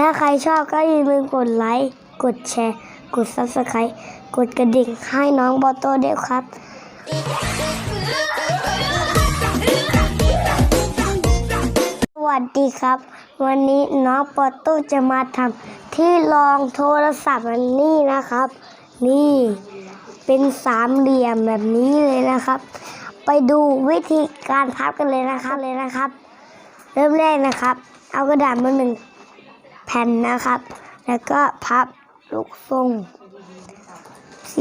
ถ้าใครชอบก็อย่าลืมกดไลค์ กดแชร์ กด subscribe กดกระดิ่งให้น้องบอโต้ด้วยครับ สวัสดีครับ วันนี้น้องปอโต้จะมาทำที่รองโทรศัพท์อันนี้นะครับ นี่เป็นสามเหลี่ยมแบบนี้เลยนะครับ ไปดูวิธีการพับกันเลยนะครับเลยนะครับ เริ่มแรกนะครับ เอากระดาษมาหนึ่ง แผ่นนะครับ แล้วก็พับลูกทรงส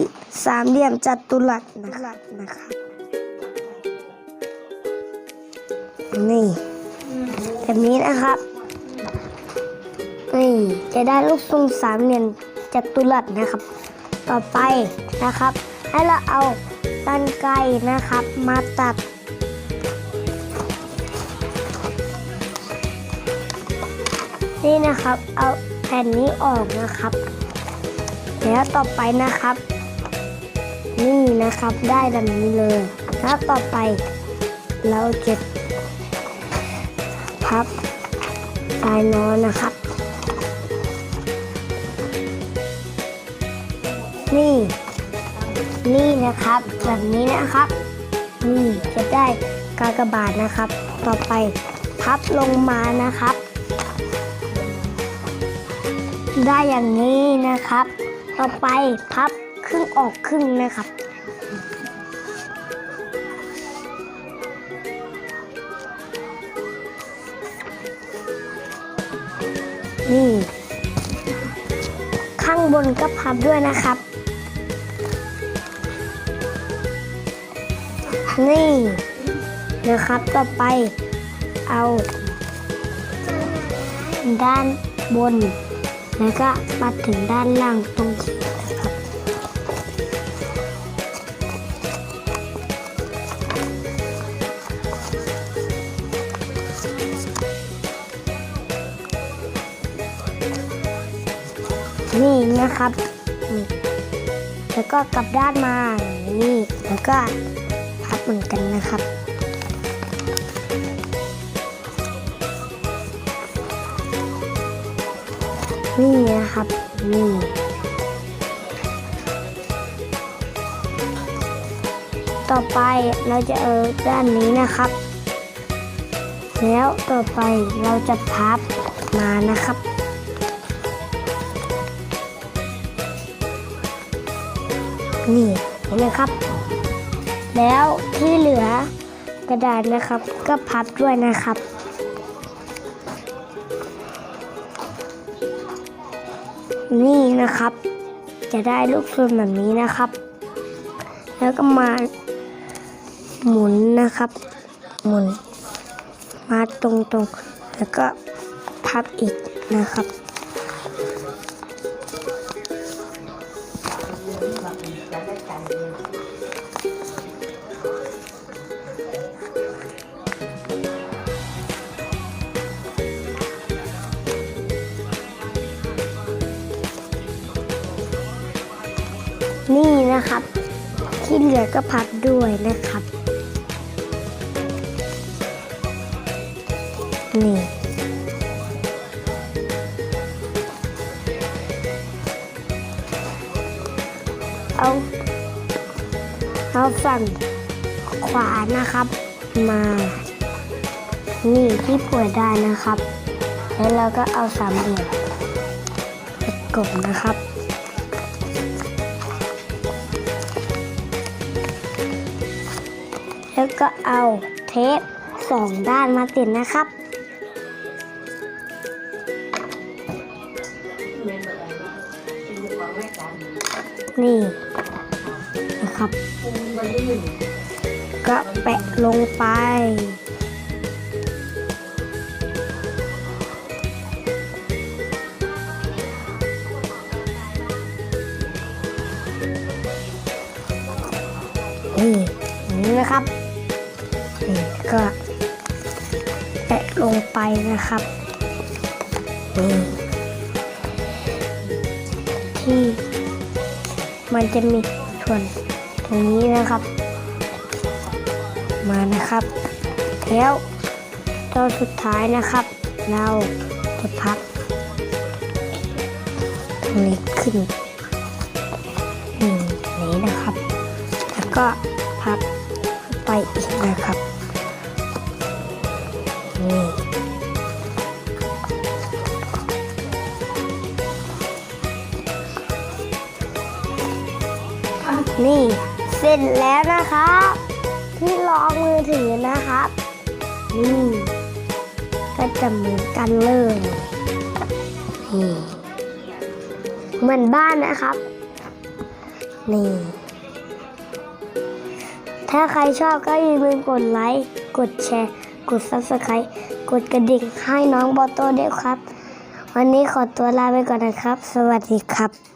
สามเหลี่ยมจัตุรัสนะครับนะครับ นี่แบบนี้นะครับนี่จะได้ลูกทรงสามเหลี่ยมจัตุรัสนะครับ ต่อไปนะครับ ให้เราเอากรรไกรนะครับ มาตัด นี่นะครับ เอาแผ่นนี้ออกนะครับ แล้วต่อไปนะครับ นี่นะครับได้ดังนี้เลยแล้วต่อไปเราจะพับปลายนอนนะครับ นี่ นี่นะครับแบบนี้นะครับนี่จะได้กากบาทนะครับ ต่อไปพับลงมานะครับ ได้อย่างนี้นะครับ ต่อไปพับครึ่งออกครึ่งนะครับ นี่ ข้างบนก็พับด้วยนะครับ นี่นะครับต่อไปเอา ด้านบน แล้วก็มาถึงด้านล่างตรงขีดนะครับนี่นะครับนี่แล้วก็กลับด้านมา นี่ แล้วก็พับเหมือนกันนะครับ นี่นะครับนี่ต่อไปเราจะเอาด้านนี้นะครับ แล้วต่อไปเราจะพับมานะครับ นี่เห็นไหมครับ แล้วที่เหลือกระดาษนะครับก็พับด้วยนะครับ นี่นะครับ จะได้ลูกทรงแบบนี้นะครับ แล้วก็มาหมุนนะครับ หมุน มาตรงๆ แล้วก็พับอีกนะครับ นี่นะครับ ที่เหลือก็พับด้วยนะครับ นี่เอาเอาฝั่งขวานะครับ มา นี่ที่เปิดได้นะครับ แล้วเราก็เอาสามเหลี่ยมกบนะครับ ก็เอาเทปสองด้านมาติดนะครับ นี่นะครับ ก็แปะลงไปนี่นี้นะครับ ก็แปะลงไปนะครับ ที่มันจะมีส่วนตรงนี้นะครับ มานะครับ แล้วตอนสุดท้ายนะครับ เราจะพับเล็กขึ้นนี้นะครับ แล้วก็พับ นี่ เสร็จแล้วนะครับที่รองมือถือนะครับ นี่ ก็จะเหมือนกันเลยนี่เหมือนบ้านนะครับ นี่ ถ้าใครชอบก็อย่าลืมกดไลค์ กดแชร์ กด subscribe กดกระดิ่งให้น้องบอโต้ด้วยครับ วันนี้ขอตัวลาไปก่อนนะครับ สวัสดีครับ